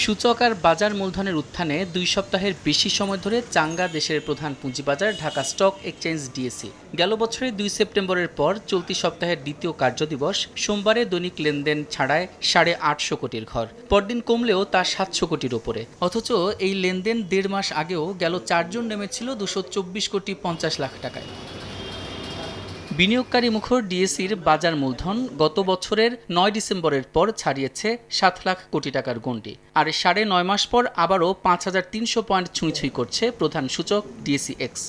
সূচক আর বাজার মূলধনের উত্থানে দুই সপ্তাহের বেশি সময় ধরে চাঙ্গা দেশের প্রধান পুঁজিবাজার ঢাকা স্টক এক্সচেঞ্জ ডিএসি গেল বছরের দুই সেপ্টেম্বরের পর চলতি সপ্তাহের দ্বিতীয় কার্যদিবস, সোমবারে দৈনিক লেনদেন ছাড়ায় সাড়ে আটশো কোটির ঘর। পরদিন কমলেও তা সাতশো কোটির ওপরে অথচ এই লেনদেন দেড় মাস আগেও গেল চারজন নেমেছিল দুশো চব্বিশ কোটি পঞ্চাশ লাখ টাকায়। বিনিয়োগকারী মুখর ডিএসির বাজার মূলধন গত বছরের নয় ডিসেম্বরের পর ছাড়িয়েছে সাত লাখ কোটি টাকার গণ্ডি। আর সাড়ে নয় মাস পর আবারও পাঁচ হাজার তিনশো পয়েন্ট ছুঁই ছুঁই করছে প্রধান সূচক ডিএসি এক্স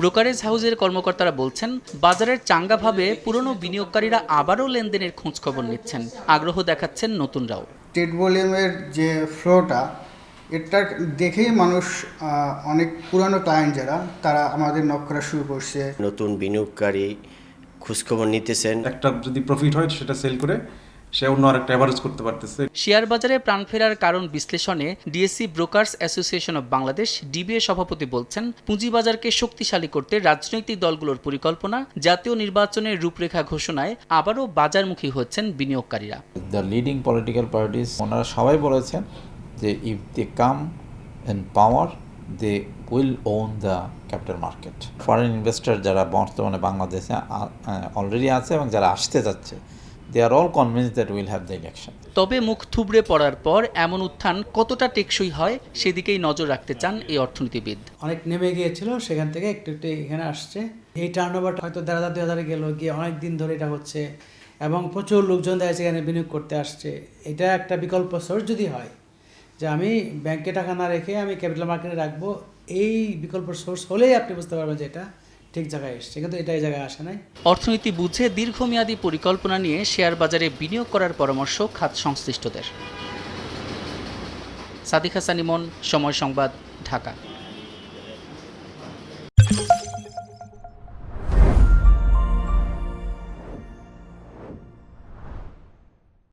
ব্রোকারেজ হাউসের কর্মকর্তারা বলছেন, বাজারের চাঙ্গাভাবে পুরনো বিনিয়োগকারীরা আবারও লেনদেনের খোঁজ খবর নিচ্ছেন। আগ্রহ দেখাচ্ছেন নতুনরাও। ট্রেড ভলিউমের যে ফ্লোটা এটা দেখেই মানুষ অনেক পুরানো ক্লায়েন্ট যারা তারা আমাদের নক করা শুরু করছে। নতুন বিনিয়োগকারী খোঁজখবর নিতেছেন। একটা যদি প্রফিট হয় সেটা সেল করে সে অন্য আরেকটা অ্যাভারেজ করতে পারতেছে। শেয়ার বাজারে প্রাণ ফেরার কারণ বিশ্লেষণে DSC brokers association of Bangladesh DBA সভাপতি বলছেন পুঁজিবাজারকে শক্তিশালী করতে রাজনৈতিক দলগুলোর পরিকল্পনা জাতীয় নির্বাচনের রূপরেখা ঘোষণায় আবারও বাজারমুখী হচ্ছেন বিনিয়োগকারীরা। দ্য লিডিং পলিটিক্যাল পার্টিস ওনারা সবাই বলেছেন যে if they come in power they will own the capital market foreign investor যারা বর্তমানে বাংলাদেশে অলরেডি আছে এবং যারা আসতে যাচ্ছে they are all convince that will have the election তবে মুখ থুবড়ে পড়ার পর এমন উত্থান কতটা টেকসই হয় সেদিকেই নজর রাখতে চান এই অর্থনীতিবিদ। অনেক নেমে গিয়েছিল সেখান থেকে একটু একটু এখানে আসছে। এই টার্ন ওভারটা হয়তো দেড় হাজার দুই হাজারে গেল গিয়ে অনেক দিন ধরে এটা হচ্ছে এবং প্রচুর লোকজন দেখা যাচ্ছে এখানে বিনিয়োগ করতে আসছে। এটা একটা বিকল্প সোর্স যদি হয় যে আমি ব্যাংকে টাকা না রেখে আমি ক্যাপিটাল মার্কেটে রাখব, এই বিকল্প সোর্স হলেই আপনি বুঝতে পারবেন যে এটা ঠিক জায়গায় এসছে। কিন্তু এটা এই জায়গায় আসে নাই। অর্থনীতি বুঝে দীর্ঘমেয়াদী পরিকল্পনা নিয়ে শেয়ার বাজারে বিনিয়োগ করার পরামর্শ খাত সংশ্লিষ্টদের। সাদিক হাসান ইমন, সময় সংবাদ, ঢাকা।